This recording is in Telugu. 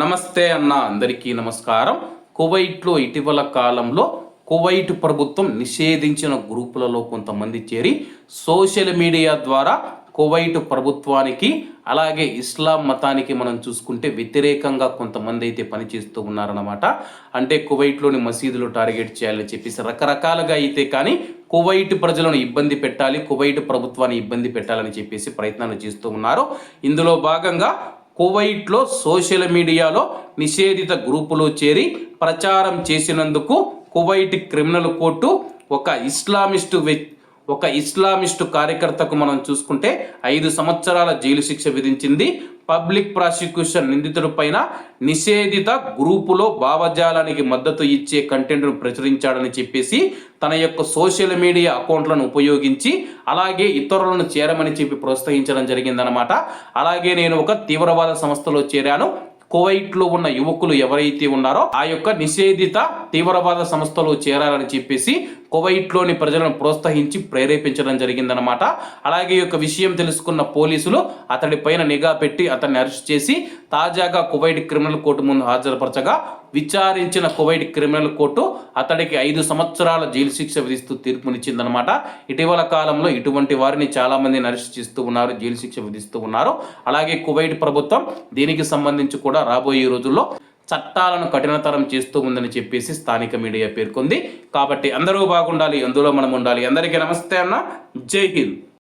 నమస్తే అన్న అందరికీ నమస్కారం. కువైట్లో ఇటీవల కాలంలో కువైట్ ప్రభుత్వం నిషేధించిన గ్రూపులలో కొంతమంది చేరి సోషల్ మీడియా ద్వారా కువైట్ ప్రభుత్వానికి అలాగే ఇస్లాం మతానికి మనం చూసుకుంటే వ్యతిరేకంగా కొంతమంది అయితే పనిచేస్తూ ఉన్నారన్నమాట. అంటే కువైట్లోని మసీదులు టార్గెట్ చేయాలని చెప్పేసి రకరకాలుగా అయితే కానీ కువైట్ ప్రజలను ఇబ్బంది పెట్టాలి కువైట్ ప్రభుత్వాన్ని ఇబ్బంది పెట్టాలని చెప్పేసి ప్రయత్నాలు చేస్తూ ఉన్నారు. ఇందులో భాగంగా కువైట్లో సోషల్ మీడియాలో నిషేధిత గ్రూపులో చేరి ప్రచారం చేసినందుకు కువైట్ క్రిమినల్ కోర్టు ఒక ఇస్లామిస్టు వ్యక్తి ఒక ఇస్లామిస్టు కార్యకర్తకు మనం చూసుకుంటే ఐదు సంవత్సరాల జైలు శిక్ష విధించింది. పబ్లిక్ ప్రాసిక్యూషన్ నిందితుడి పైన నిషేధిత గ్రూపులో భావజాలానికి మద్దతు ఇచ్చే కంటెంట్ను ప్రచురించాడని చెప్పేసి తన యొక్క సోషల్ మీడియా అకౌంట్లను ఉపయోగించి అలాగే ఇతరులను చేరమని చెప్పి ప్రోత్సహించడం జరిగిందనమాట అలాగే నేను ఒక తీవ్రవాద సంస్థలో చేరాను. కువైట్లో ఉన్న యువకులు ఎవరైతే ఉన్నారో ఆ యొక్క నిషేధిత తీవ్రవాద సంస్థలో చేరాలని చెప్పేసి కువైట్లోని ప్రజలను ప్రోత్సహించి ప్రేరేపించడం జరిగిందనమాట అలాగే ఈ యొక్క విషయం తెలుసుకున్న పోలీసులు అతడి పైన నిఘా పెట్టి అతన్ని అరెస్ట్ చేసి తాజాగా కువైట్ క్రిమినల్ కోర్టు ముందు హాజరుపరచగా విచారించిన కువైట్ క్రిమినల్ కోర్టు అతడికి ఐదు సంవత్సరాల జైలు శిక్ష విధిస్తూ తీర్పునిచ్చిందనమాట ఇటీవల కాలంలో ఇటువంటి వారిని చాలామందిని అరెస్ట్ చేస్తూ ఉన్నారు జైలు శిక్ష విధిస్తూ ఉన్నారు. అలాగే కువైట్ ప్రభుత్వం దీనికి సంబంధించి కూడా రాబోయే రోజుల్లో చట్టాలను కఠినతరం చేస్తూ ఉందని చెప్పేసి స్థానిక మీడియా పేర్కొంది. కాబట్టి అందరూ బాగుండాలి అందులో మనం ఉండాలి అందరికీ నమస్తే అన్న. జై హింద్.